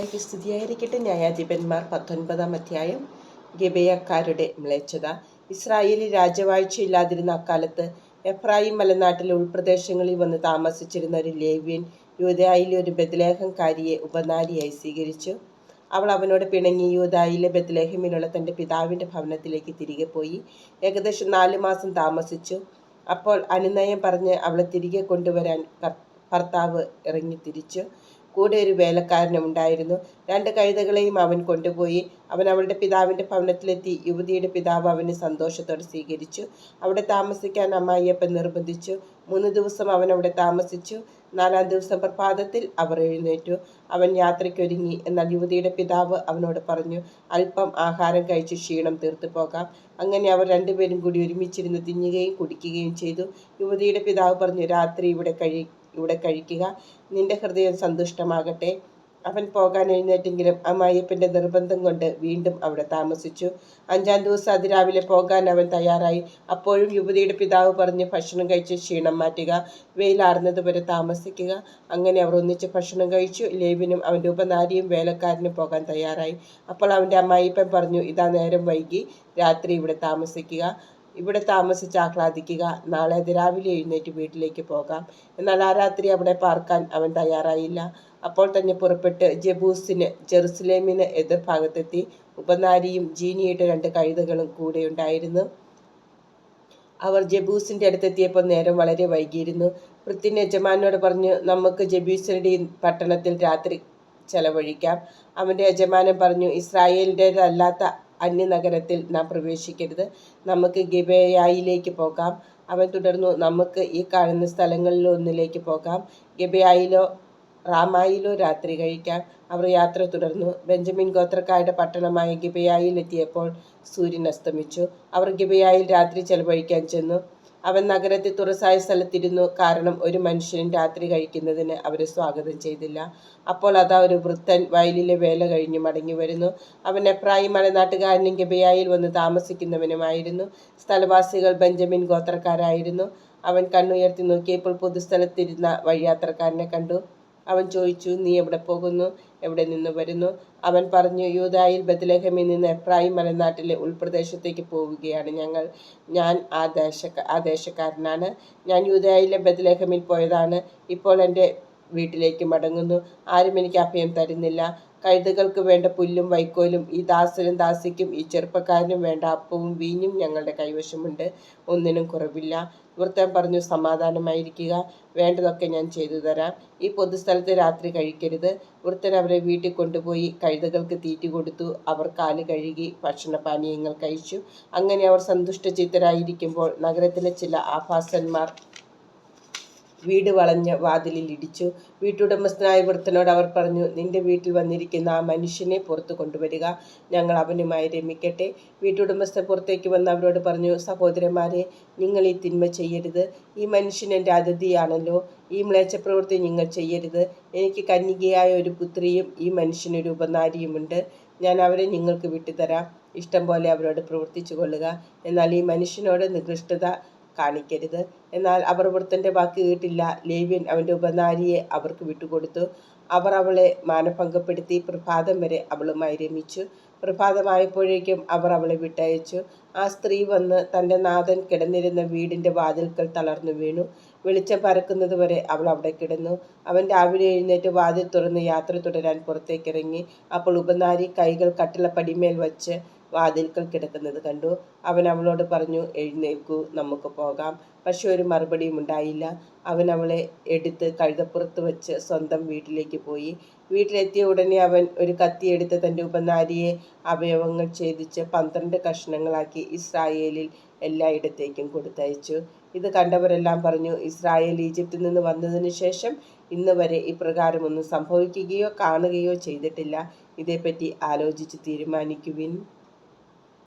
ക്ക് സ്തുതിയായിരിക്കട്ടെ ന്യായാധിപന്മാർ പത്തൊൻപതാം അധ്യായം. ഗബയക്കാരുടെ മ്ലേച്ഛത. ഇസ്രായേലിൽ രാജവാഴ്ചയില്ലാതിരുന്ന അക്കാലത്ത് എഫ്രായിം മലനാട്ടിലെ ഉൾപ്രദേശങ്ങളിൽ വന്ന് താമസിച്ചിരുന്ന ഒരു ലേവ്യൻ യൂതായിലെ ഒരു ബദലേഹംകാരിയെ ഉപനാരിയായി സ്വീകരിച്ചു. അവൾ അവനോട് പിണങ്ങി യൂതായിലെ ബദലേഹമിലുള്ള തന്റെ പിതാവിന്റെ ഭവനത്തിലേക്ക് തിരികെ പോയി. ഏകദേശം നാല് മാസം താമസിച്ചു. അപ്പോൾ അനുനയം പറഞ്ഞ് അവളെ തിരികെ കൊണ്ടുവരാൻ ഭർത്താവ് ഇറങ്ങി തിരിച്ചു. കൂടെ ഒരു വേലക്കാരനും ഉണ്ടായിരുന്നു. രണ്ട് കഴുതകളെയും അവൻ കൊണ്ടുപോയി. അവൻ അവളുടെ പിതാവിന്റെ ഭവനത്തിലെത്തി. യുവതിയുടെ പിതാവ് അവനെ സന്തോഷത്തോടെ സ്വീകരിച്ചു. അവിടെ താമസിക്കാൻ അമ്മായിയപ്പൻ നിർബന്ധിച്ചു. മൂന്ന് ദിവസം അവൻ അവിടെ താമസിച്ചു. നാലാം ദിവസം പ്രഭാതത്തിൽ അവർ എഴുന്നേറ്റു. അവൻ യാത്രയ്ക്കൊരുങ്ങി. എന്നാൽ യുവതിയുടെ പിതാവ് അവനോട് പറഞ്ഞു അല്പം ആഹാരം കഴിച്ച് ക്ഷീണം തീർത്തു പോകാം. അങ്ങനെ അവർ രണ്ടുപേരും കൂടി ഒരുമിച്ചിരുന്ന് തിന്നുകയും കുടിക്കുകയും ചെയ്തു. യുവതിയുടെ പിതാവ് പറഞ്ഞു രാത്രി ഇവിടെ കഴി ഇവിടെ കഴിക്കുക. നിന്റെ ഹൃദയം സന്തുഷ്ടമാകട്ടെ. അവൻ പോകാൻ എഴുന്നേറ്റെങ്കിലും അമ്മായിയപ്പന്റെ നിർബന്ധം കൊണ്ട് വീണ്ടും അവിടെ താമസിച്ചു. അഞ്ചാം ദിവസം അതിരാവിലെ പോകാൻ അവൻ തയ്യാറായി. അപ്പോഴും യുവതിയുടെ പിതാവ് പറഞ്ഞ് ഭക്ഷണം കഴിച്ച് ക്ഷീണം മാറ്റുക. വെയിലാറുന്നതുവരെ താമസിക്കുക. അങ്ങനെ അവർ ഒന്നിച്ച് ഭക്ഷണം കഴിച്ചു. ലേവിനും അവന്റെ ഉപനാരിയും വേലക്കാരനും പോകാൻ തയ്യാറായി. അപ്പോൾ അവന്റെ അമ്മായിപ്പൻ പറഞ്ഞു ഇതാ നേരം വൈകി. രാത്രി ഇവിടെ താമസിക്കുക. ഇവിടെ താമസിച്ച് ആഹ്ലാദിക്കുക. നാളെ അതിരാവിലെ എഴുന്നേറ്റ് വീട്ടിലേക്ക് പോകാം. എന്നാൽ ആ രാത്രി അവിടെ പാർക്കാൻ അവൻ തയ്യാറായില്ല. അപ്പോൾ തന്നെ പുറപ്പെട്ട് ജബൂസിന് ജെറുസലേമിന് എതിർഭാഗത്തെത്തി ഉപനാരിയും ജീനിയുടെ രണ്ട് കഴുതകളും കൂടെ ഉണ്ടായിരുന്നു. അവർ ജബൂസിന്റെ അടുത്തെത്തിയപ്പോൾ നേരം വളരെ വൈകിയിരുന്നു. വൃത്തിന് യജമാനോട് പറഞ്ഞു നമുക്ക് ജബൂസിന്റെ പട്ടണത്തിൽ രാത്രി ചെലവഴിക്കാം. അവന്റെ യജമാനൻ പറഞ്ഞു ഇസ്രായേലിന്റെതല്ലാത്ത അന്യനഗരത്തിൽ നാം പ്രവേശിക്കരുത്. നമുക്ക് ഗിബയായിലേക്ക് പോകാം. അവൻ തുടർന്നു നമുക്ക് ഈ കാണുന്ന സ്ഥലങ്ങളിലൊന്നിലേക്ക് പോകാം. ഗിബയായിലോ റാമായിലോ രാത്രി കഴിക്കാം. അവർ യാത്ര തുടർന്നു. ബെഞ്ചമിൻ ഗോത്രക്കാരുടെ പട്ടണമായ ഗിബയായിൽ എത്തിയപ്പോൾ സൂര്യൻ അസ്തമിച്ചു. അവർ ഗിബയായിൽ രാത്രി ചെലവഴിക്കാൻ ചെന്നു. അവൻ നഗരത്തിൽ തുറസായ സ്ഥലത്തിരുന്നു. കാരണം ഒരു മനുഷ്യനും രാത്രി കഴിക്കുന്നതിന് അവരെ സ്വാഗതം ചെയ്തില്ല. അപ്പോൾ അതാ ഒരു വൃത്തൻ വയലിലെ വേല കഴിഞ്ഞ് മടങ്ങി വരുന്നു. അവൻ എപ്രായി മലനാട്ടുകാരനും ഗബയായിൽ വന്ന് താമസിക്കുന്നവനുമായിരുന്നു. സ്ഥലവാസികൾ ബെഞ്ചമിൻ ഗോത്രക്കാരായിരുന്നു. അവൻ കണ്ണുയർത്തി നോക്കിയപ്പോൾ പൊതുസ്ഥലത്തിരുന്ന വഴിയാത്രക്കാരനെ കണ്ടു. അവൻ ചോദിച്ചു നീ എവിടെ പോകുന്നു? എവിടെ നിന്ന് വരുന്നു? അവൻ പറഞ്ഞു യൂതായിൽ ബദലഹമിൽ നിന്ന് എഫ്രായിം മലനാട്ടിലെ ഉൾപ്രദേശത്തേക്ക് പോവുകയാണ് ഞങ്ങൾ. ഞാൻ ആ ദേശ ആ ദേശക്കാരനാണ്. ഞാൻ യൂതായിലെ ബദലഹമിൽ പോയതാണ്. ഇപ്പോൾ എന്റെ വീട്ടിലേക്ക് മടങ്ങുന്നു. ആരും എനിക്ക് അഭയം തരുന്നില്ല. കഴുതകൾക്ക് വേണ്ട പുല്ലും വൈക്കോലും ഈ ദാസനും ദാസിക്കും ഈ ചെറുപ്പക്കാരനും വേണ്ട അപ്പവും വീഞ്ഞും ഞങ്ങളുടെ കൈവശമുണ്ട്. ഒന്നിനും കുറവില്ല. വൃത്തം പറഞ്ഞു സമാധാനമായിരിക്കുക. വേണ്ടതൊക്കെ ഞാൻ ചെയ്തു തരാം. ഈ പൊതുസ്ഥലത്ത് രാത്രി കഴിക്കരുത്. വൃത്തൻ അവരെ വീട്ടിൽ കൊണ്ടുപോയി കഴുതകൾക്ക് തീറ്റി കൊടുത്തു. അവർ കാൽ കഴുകി ഭക്ഷണപാനീയങ്ങൾ കഴിച്ചു. അങ്ങനെ അവർ സന്തുഷ്ടചിത്തരായിരിക്കുമ്പോൾ നഗരത്തിലെ ചില ആഭാസന്മാർ വീട് വളഞ്ഞ് വാതിലിൽ ഇടിച്ചു. വീട്ടുടമസ്ഥനായ വൃത്തനോട് അവർ പറഞ്ഞു നിന്റെ വീട്ടിൽ വന്നിരിക്കുന്ന ആ മനുഷ്യനെ പുറത്തു കൊണ്ടുവരിക. ഞങ്ങൾ അവനുമായി രമിക്കട്ടെ. വീട്ടുടമസ്ഥ പുറത്തേക്ക് വന്ന് അവരോട് പറഞ്ഞു സഹോദരന്മാരെ നിങ്ങൾ ഈ തിന്മ ചെയ്യരുത്. ഈ മനുഷ്യൻ എന്റെ അതിഥിയാണല്ലോ. ഈ മ്ലേച്ഛപ്രവൃത്തി നിങ്ങൾ ചെയ്യരുത്. എനിക്ക് കന്യകയായ ഒരു പുത്രിയും ഈ മനുഷ്യനൊരു ഉപനാരിയുമുണ്ട്. ഞാൻ അവരെ നിങ്ങൾക്ക് വിട്ടുതരാം. ഇഷ്ടം പോലെ അവരോട് പ്രവർത്തിച്ചു കൊള്ളുക എന്നാൽ ഈ മനുഷ്യനോട് നികൃഷ്ടത കാണിക്കരുത്. എന്നാൽ അവർ വൃത്തന്റെ വാക്ക് കേട്ടില്ല. ലേവ്യൻ അവന്റെ ഉപനാരിയെ അവർക്ക് വിട്ടുകൊടുത്തു. അവർ അവളെ മാനഭംഗപ്പെടുത്തി പ്രഭാതം വരെ അവളുമായി രമിച്ചു. പ്രഭാതമായപ്പോഴേക്കും അവർ അവളെ വിട്ടയച്ചു. ആ സ്ത്രീ വന്ന് തന്റെ നാഥൻ കിടന്നിരുന്ന വീടിന്റെ വാതിൽക്കൽ തളർന്നു വീണു. വെളിച്ചം പരക്കുന്നത് വരെ അവൾ അവിടെ കിടന്നു. അവൻ രാവിലെ എഴുന്നേറ്റ് വാതിൽ തുറന്ന് യാത്ര തുടരാൻ പുറത്തേക്കിറങ്ങി അപ്പോൾ ഉപനാരി കൈകൾ കട്ടിളപ്പടിമേൽ വച്ച് വാതിൽക്കൽ കിടക്കുന്നത് കണ്ടു. അവൻ അവളോട് പറഞ്ഞു എഴുന്നേൽക്കൂ നമുക്ക് പോകാം. പക്ഷെ ഒരു മറുപടിയും ഉണ്ടായില്ല. അവൻ അവളെ എടുത്ത് കഴുതപ്പുറത്ത് വെച്ച് സ്വന്തം വീട്ടിലേക്ക് പോയി. വീട്ടിലെത്തിയ ഉടനെ അവൻ ഒരു കത്തിയെടുത്ത് തന്റെ ഉപനാരിയെ അവയവങ്ങൾ ഛേദിച്ച് പന്ത്രണ്ട് കഷ്ണങ്ങളാക്കി ഇസ്രായേലിൽ എല്ലായിടത്തേക്കും കൊടുത്തയച്ചു. ഇത് കണ്ടവരെല്ലാം പറഞ്ഞു ഇസ്രായേൽ ഈജിപ്തിൽ നിന്ന് വന്നതിന് ശേഷം ഇന്ന് വരെ ഇപ്രകാരമൊന്നും സംഭവിക്കുകയോ കാണുകയോ ചെയ്തിട്ടില്ല. ഇതേപ്പറ്റി ആലോചിച്ച് തീരുമാനിക്കുവിൻ.